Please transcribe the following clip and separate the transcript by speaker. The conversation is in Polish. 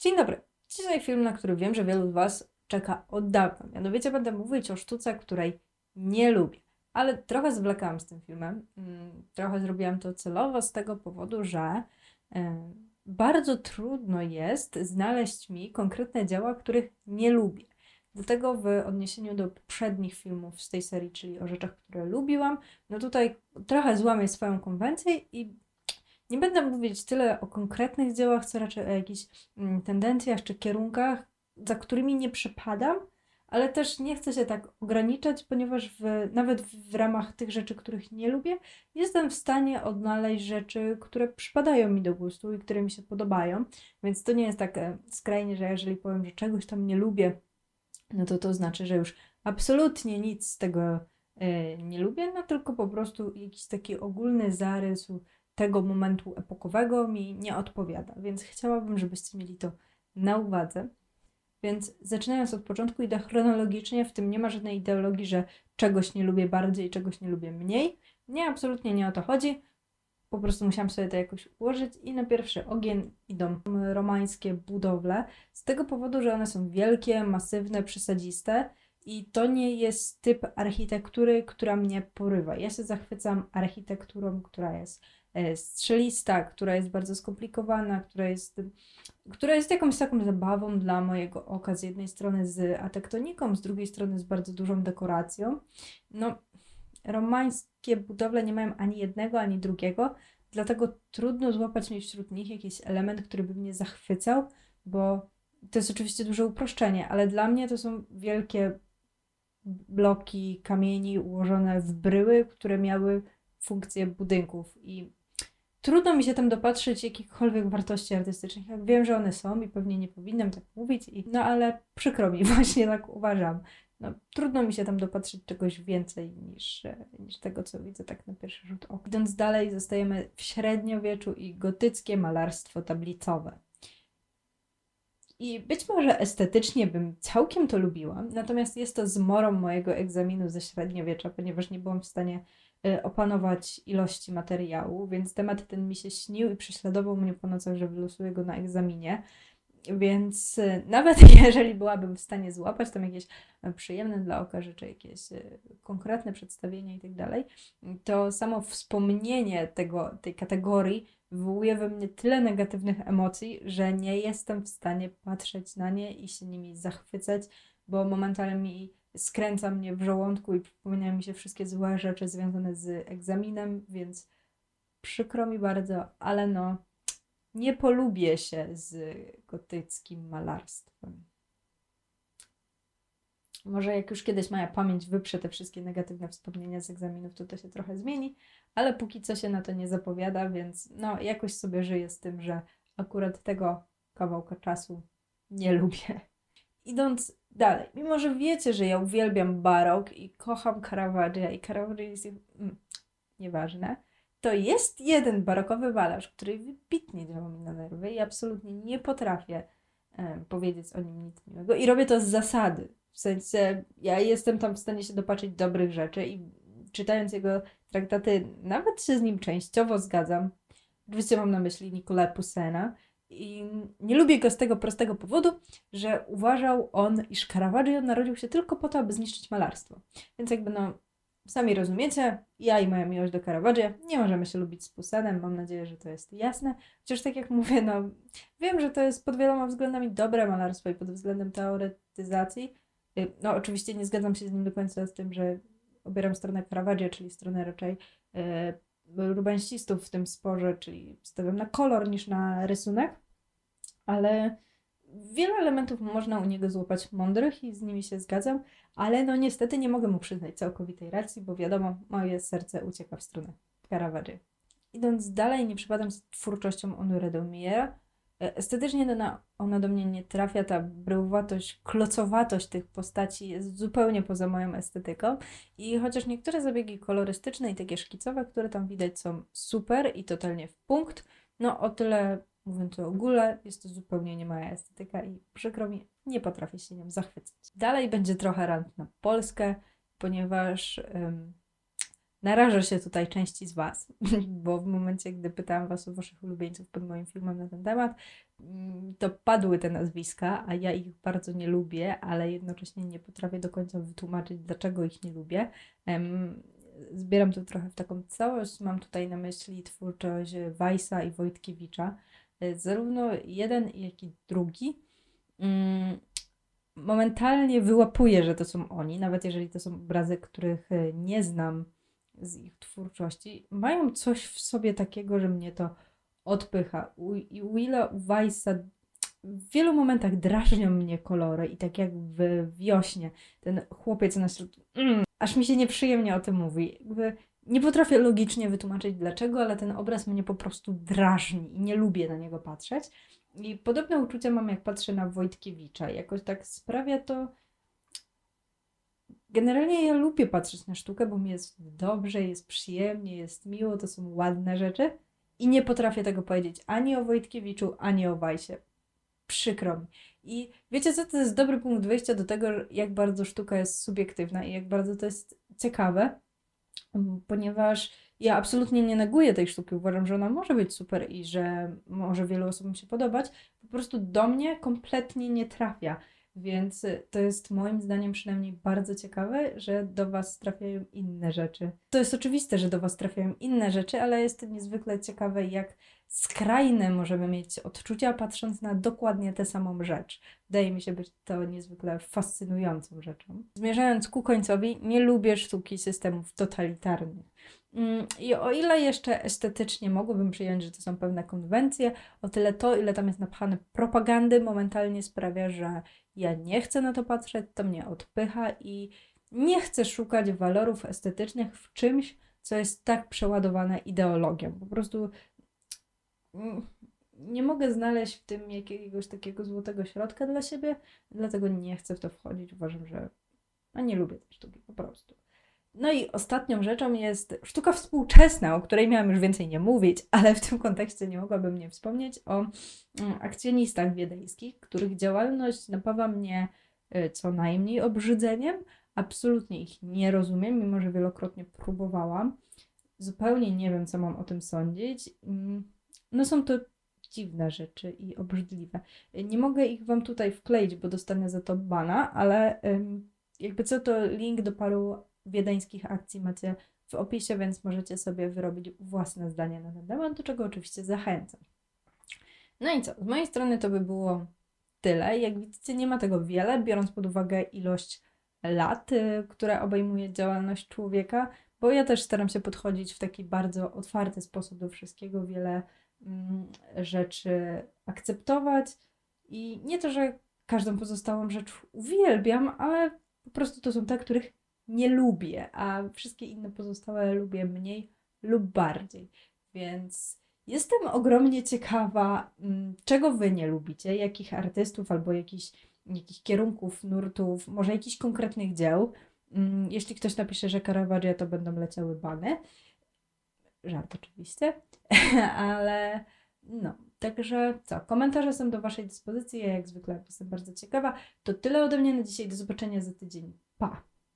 Speaker 1: Dzień dobry. Dzisiaj film, na który wiem, że wielu z Was czeka od dawna. Mianowicie będę mówić o sztuce, której nie lubię. Ale trochę zwlekałam z tym filmem. Mm, Trochę zrobiłam to celowo z tego powodu, że bardzo trudno jest znaleźć mi konkretne dzieła, których nie lubię. Dlatego w odniesieniu do poprzednich filmów z tej serii, czyli o rzeczach, które lubiłam, no tutaj trochę złamię swoją konwencję i nie będę mówić tyle o konkretnych dziełach, co raczej o jakichś mm, tendencjach czy kierunkach, za którymi nie przepadam, ale też nie chcę się tak ograniczać, ponieważ w, nawet w ramach tych rzeczy, których nie lubię, jestem w stanie odnaleźć rzeczy, które przypadają mi do gustu i które mi się podobają. Więc to nie jest tak skrajnie, że jeżeli powiem, że czegoś tam nie lubię, no to to znaczy, że już absolutnie nic z tego e, nie lubię, no tylko po prostu jakiś taki ogólny zarys tego momentu epokowego mi nie odpowiada. Więc chciałabym, żebyście mieli to na uwadze. Więc zaczynając od początku, idę chronologicznie, w tym nie ma żadnej ideologii, że czegoś nie lubię bardziej, czegoś nie lubię mniej. Nie, absolutnie nie o to chodzi. Po prostu musiałam sobie to jakoś ułożyć i na pierwszy ogień idą romańskie budowle, z tego powodu, że one są wielkie, masywne, przesadziste i to nie jest typ architektury, która mnie porywa. Ja się zachwycam architekturą, która jest strzelista, która jest bardzo skomplikowana, która jest, która jest jakąś taką zabawą dla mojego oka, z jednej strony z atektoniką, z drugiej strony z bardzo dużą dekoracją. No, romańskie budowle nie mają ani jednego, ani drugiego, dlatego trudno złapać mi wśród nich jakiś element, który by mnie zachwycał, bo to jest oczywiście duże uproszczenie, ale dla mnie to są wielkie bloki kamieni ułożone w bryły, które miały funkcję budynków i trudno mi się tam dopatrzyć jakichkolwiek wartości artystycznych. Jak wiem, że one są i pewnie nie powinnam tak mówić, i, no ale przykro mi, właśnie tak uważam. No, trudno mi się tam dopatrzyć czegoś więcej niż, niż tego, co widzę tak na pierwszy rzut oka. Idąc dalej, zostajemy w średniowieczu i gotyckie malarstwo tablicowe. I być może estetycznie bym całkiem to lubiła, natomiast jest to zmorą mojego egzaminu ze średniowiecza, ponieważ nie byłam w stanie opanować ilości materiału, więc temat ten mi się śnił i prześladował mnie po nocach, że wylosuję go na egzaminie. Więc y, nawet jeżeli byłabym w stanie złapać tam jakieś y, przyjemne dla oka rzeczy, jakieś y, konkretne przedstawienia i tak dalej, to samo wspomnienie tego, tej kategorii wywołuje we mnie tyle negatywnych emocji, że nie jestem w stanie patrzeć na nie i się nimi zachwycać, bo momentalnie skręca mnie w żołądku i przypominają mi się wszystkie złe rzeczy związane z egzaminem, więc przykro mi bardzo, ale no nie polubię się z gotyckim malarstwem. Może jak już kiedyś moja pamięć wyprze te wszystkie negatywne wspomnienia z egzaminów, to to się trochę zmieni, ale póki co się na to nie zapowiada, więc no jakoś sobie żyję z tym, że akurat tego kawałka czasu nie lubię. Idąc dalej, mimo że wiecie, że ja uwielbiam barok i kocham Caravaggia i Caravaggio jest mm, nieważne, to jest jeden barokowy malarz, który wybitnie działa mi na nerwy i absolutnie nie potrafię e, powiedzieć o nim nic miłego i robię to z zasady. W sensie, ja jestem tam w stanie się dopatrzyć dobrych rzeczy i czytając jego traktaty, nawet się z nim częściowo zgadzam. Oczywiście mam na myśli Nicola Poussena. I nie lubię go z tego prostego powodu, że uważał on, iż Caravaggio narodził się tylko po to, aby zniszczyć malarstwo. Więc jakby no, sami rozumiecie, ja i moja miłość do Caravaggio nie możemy się lubić z Poussenem, mam nadzieję, że to jest jasne. Chociaż tak jak mówię, no wiem, że to jest pod wieloma względami dobre malarstwo i pod względem teoretyzacji. Y, no oczywiście nie zgadzam się z nim do końca z tym, że obieram stronę Caravaggio, czyli stronę raczej rubańsistów w tym sporze, czyli stawiam na kolor niż na rysunek, ale wiele elementów można u niego złapać mądrych i z nimi się zgadzam, ale no niestety nie mogę mu przyznać całkowitej racji, bo wiadomo, moje serce ucieka w stronę Caravaggio. Idąc dalej, nie przypadam z twórczością Honoré de Estetycznie ona, ona do mnie nie trafia, ta bryłowatość, klocowatość tych postaci jest zupełnie poza moją estetyką i chociaż niektóre zabiegi kolorystyczne i takie szkicowe, które tam widać są super i totalnie w punkt, no o tyle mówiąc o ogóle, jest to zupełnie nie moja estetyka i przykro mi, nie potrafię się nią zachwycać. Dalej będzie trochę rant na Polskę, ponieważ narażę się tutaj części z Was, bo w momencie, gdy pytałam Was o Waszych ulubieńców pod moim filmem na ten temat, mm, to padły te nazwiska, a ja ich bardzo nie lubię, ale jednocześnie nie potrafię do końca wytłumaczyć, dlaczego ich nie lubię. Zbieram to trochę w taką całość. Mam tutaj na myśli twórczość Weissa i Wojtkiewicza. E, Zarówno jeden, jak i drugi mm, momentalnie wyłapuję, że to są oni, nawet jeżeli to są obrazy, których e, nie znam z ich twórczości, mają coś w sobie takiego, że mnie to odpycha. U, I Willa, Weissa w wielu momentach drażnią mnie kolory i tak jak w wiośnie ten chłopiec na środku, mm, aż mi się nieprzyjemnie o tym mówi. Jakby nie potrafię logicznie wytłumaczyć dlaczego, ale ten obraz mnie po prostu drażni i nie lubię na niego patrzeć. I podobne uczucia mam, jak patrzę na Wojtkiewicza. Jakoś tak sprawia to. Generalnie ja lubię patrzeć na sztukę, bo mi jest dobrze, jest przyjemnie, jest miło, to są ładne rzeczy. I nie potrafię tego powiedzieć ani o Wojtkiewiczu, ani o Wajsie. Przykro mi. I wiecie co, to jest dobry punkt wyjścia do tego, jak bardzo sztuka jest subiektywna i jak bardzo to jest ciekawe, ponieważ ja absolutnie nie neguję tej sztuki. Uważam, że ona może być super i że może wielu osobom się podobać. Po prostu do mnie kompletnie nie trafia. Więc y, to jest moim zdaniem przynajmniej bardzo ciekawe, że do Was trafiają inne rzeczy. To jest oczywiste, że do Was trafiają inne rzeczy, ale jest niezwykle ciekawe, jak skrajne możemy mieć odczucia, patrząc na dokładnie tę samą rzecz. Wydaje mi się być to niezwykle fascynującą rzeczą. Zmierzając ku końcowi, nie lubię sztuki systemów totalitarnych. Mm, I o ile jeszcze estetycznie mogłabym przyjąć, że to są pewne konwencje, o tyle to, ile tam jest napchane propagandy, momentalnie sprawia, że ja nie chcę na to patrzeć, to mnie odpycha i nie chcę szukać walorów estetycznych w czymś, co jest tak przeładowane ideologią. Po prostu nie mogę znaleźć w tym jakiegoś takiego złotego środka dla siebie, dlatego nie chcę w to wchodzić. Uważam, że a nie lubię tej sztuki po prostu. No i ostatnią rzeczą jest sztuka współczesna, o której miałam już więcej nie mówić, ale w tym kontekście nie mogłabym nie wspomnieć o mm, akcjonistach wiedeńskich, których działalność napawa mnie y, co najmniej obrzydzeniem. Absolutnie ich nie rozumiem, mimo że wielokrotnie próbowałam. Zupełnie nie wiem, co mam o tym sądzić. Mm, No są to dziwne rzeczy i obrzydliwe. Nie mogę ich Wam tutaj wkleić, bo dostanę za to bana, ale jakby co to link do paru wiedeńskich akcji macie w opisie, więc możecie sobie wyrobić własne zdanie na ten temat, do czego oczywiście zachęcam. No i co? Z mojej strony to by było tyle. Jak widzicie, nie ma tego wiele, biorąc pod uwagę ilość lat, y, które obejmuje działalność człowieka, bo ja też staram się podchodzić w taki bardzo otwarty sposób do wszystkiego, wiele mm, rzeczy akceptować i nie to, że każdą pozostałą rzecz uwielbiam, ale po prostu to są te, których nie lubię, a wszystkie inne pozostałe lubię mniej lub bardziej. Więc jestem ogromnie ciekawa, mm, czego wy nie lubicie, jakich artystów albo jakichś, jakichś kierunków, nurtów, może jakichś konkretnych dzieł. Mm, Jeśli ktoś napisze, że Caravaggio, to będą leciały bany. Żart oczywiście, ale no, także co, komentarze są do Waszej dyspozycji, ja jak zwykle jestem bardzo ciekawa. To tyle ode mnie na dzisiaj, do zobaczenia za tydzień. Pa!